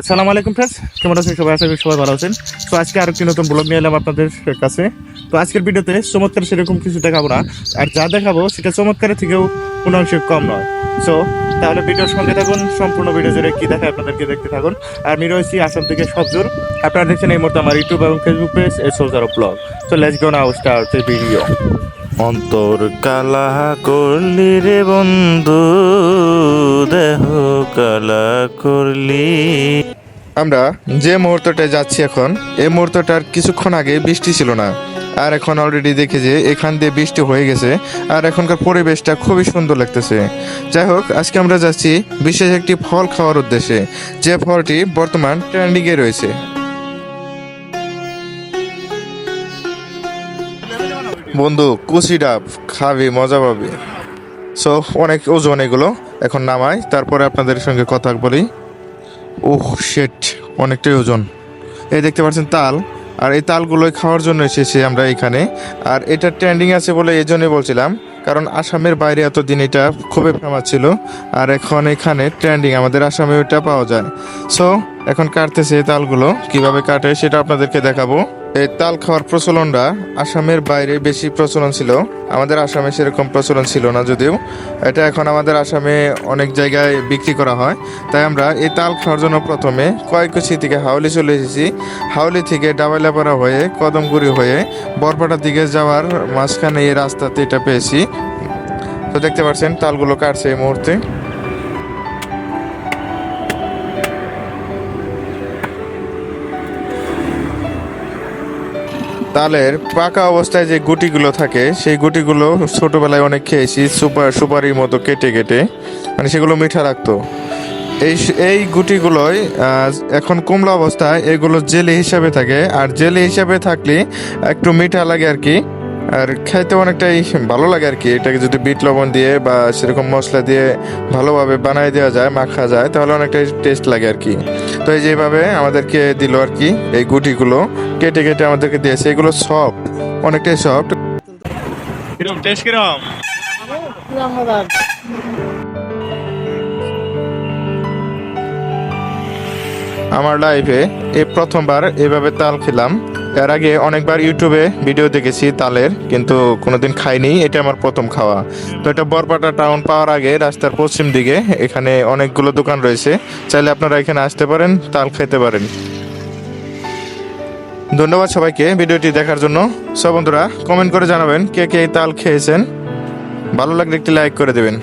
আসসালামু আলাইকুম ফ্রেন্ডস কেমন আছেন সবাই? আশা করি সবাই ভালো আছেন। তো আজকে আরেকটি নতুন ব্লগ নিয়ে এলাম আপনাদের কাছে। তো আজকের ভিডিওতে চমৎকার সেরকম কিছু দেখাবো না। আর যা দেখাবো সেটা চমৎকারের থেকেও কোনো অংশে কম নয়। সো তাহলে ভিডিওর সঙ্গে থাকুন, সম্পূর্ণ ভিডিও জুড়ে কি দেখায় আপনাদেরকে দেখতে থাকুন। আর আমি রয়েছি আসাম থেকে সবজোর আপনারা দেখছেন এই মুহূর্তে আমার ইউটিউব এবং Facebook page A soldier blog so let's go now start video অন্তর কালা করলি রে বন্ধু। কালা করলি। আমরা যে মুহূর্তটায় যাচ্ছি এখন, এই মুহূর্তটার কিছুক্ষণ আগে বৃষ্টি ছিল না। আর এখন অলরেডি দেখে যে এখান দিয়ে বৃষ্টি হয়ে গেছে, আর এখনকার পরিবেশটা খুবই সুন্দর লাগতেছে। যাই হোক, আজকে আমরা যাচ্ছি বিশেষ একটি ফল খাওয়ার উদ্দেশ্যে, যে ফলটি বর্তমান ট্রেন্ডিংয়ে রয়েছে। বন্ধু, কুচি ডাব, খাবি, মজা পাবি। সো অনেক ওজন এগুলো। এখন নামাই, তারপরে আপনাদের সঙ্গে কথা বলি। ওহ শেট অনেকটাই ওজন। এই দেখতে পাচ্ছেন তাল, আর এই তালগুলোই খাওয়ার জন্য এসেছি আমরা এখানে। আর এটা ট্রেন্ডিং আছে বলে এই জন্যই বলছিলাম, কারণ আসামের বাইরে এতদিন এটা খুবই ফেমাস ছিল, আর এখন এখানে ট্রেন্ডিং আমাদের আসামে ওটা পাওয়া যায়। সো এখন কাটতেছে এই তালগুলো। কীভাবে কাটে সেটা আপনাদেরকে দেখাবো। এই তাল খাওয়ার প্রচলনটা আসামের বাইরে বেশি প্রচলন ছিল। আমাদের আসামে সেরকম প্রচলন ছিল না যদিও। এটা এখন আমাদের আসামে অনেক জায়গায় বিক্রি করা হয়। তাই আমরা এই তাল খাওয়ার জন্য প্রথমে কয়েককুচি থেকে হাওলি চলে এসেছি। হাওলি থেকে ডাবাইলাপাড়া হয়ে, কদমগুড়ি হয়ে বরপাটার দিকে যাওয়ার মাঝখানে এই রাস্তাতে এটা পেয়েছি। তো দেখতে পাচ্ছেন, তালগুলো কাটছে এই মুহূর্তে। তালের পাকা অবস্থায় যে গুটিগুলো থাকে, সেই গুটিগুলো ছোটবেলায় অনেক খেয়েছি, সুপার, সুপারির মতো কেটে কেটে মানে সেগুলো মিঠা রাখতো এই এই গুটিগুলোই এখন কুমলা অবস্থায় এগুলো জেলি হিসাবে থাকে, আর জেলি হিসাবে থাকলে একটু মিঠা লাগে আর কি। আর খাইতে অনেকটাই ভালো লাগে আর কি। এটাকে যদি বিট লবণ দিয়ে বা সেরকম মশলা দিয়ে ভালোভাবে বানাই দেওয়া যায় মাখা যায় তাহলে অনেকটাই টেস্ট লাগে আর কি। তো এই যেভাবে আমাদেরকে দিল আর কি এই গুটিগুলো কেটে কেটে আমাদেরকে দিয়েছে। এগুলো সফট অনেকটাই সফট কিরম টেস্ট কিরম? আমার লাইফে এই প্রথমবার এভাবে তাল খেলাম। এর আগে অনেকবার ইউটিউবে ভিডিও দেখেছি তালের, কিন্তু কোনোদিন খাইনি। এটা আমার প্রথম খাওয়া। তো এটা বরপাটা টাউন পাওয়ার আগে রাস্তার পশ্চিম দিকে এখানে অনেকগুলো দোকান রয়েছে। চাইলে আপনারা এখানে আসতে পারেন, তাল খেতে পারেন। ধন্যবাদ সবাইকে ভিডিওটি দেখার জন্য। সব বন্ধুরা কমেন্ট করে জানাবেন কে কে তাল খেয়েছেন। ভালো লাগলে একটি লাইক করে দেবেন।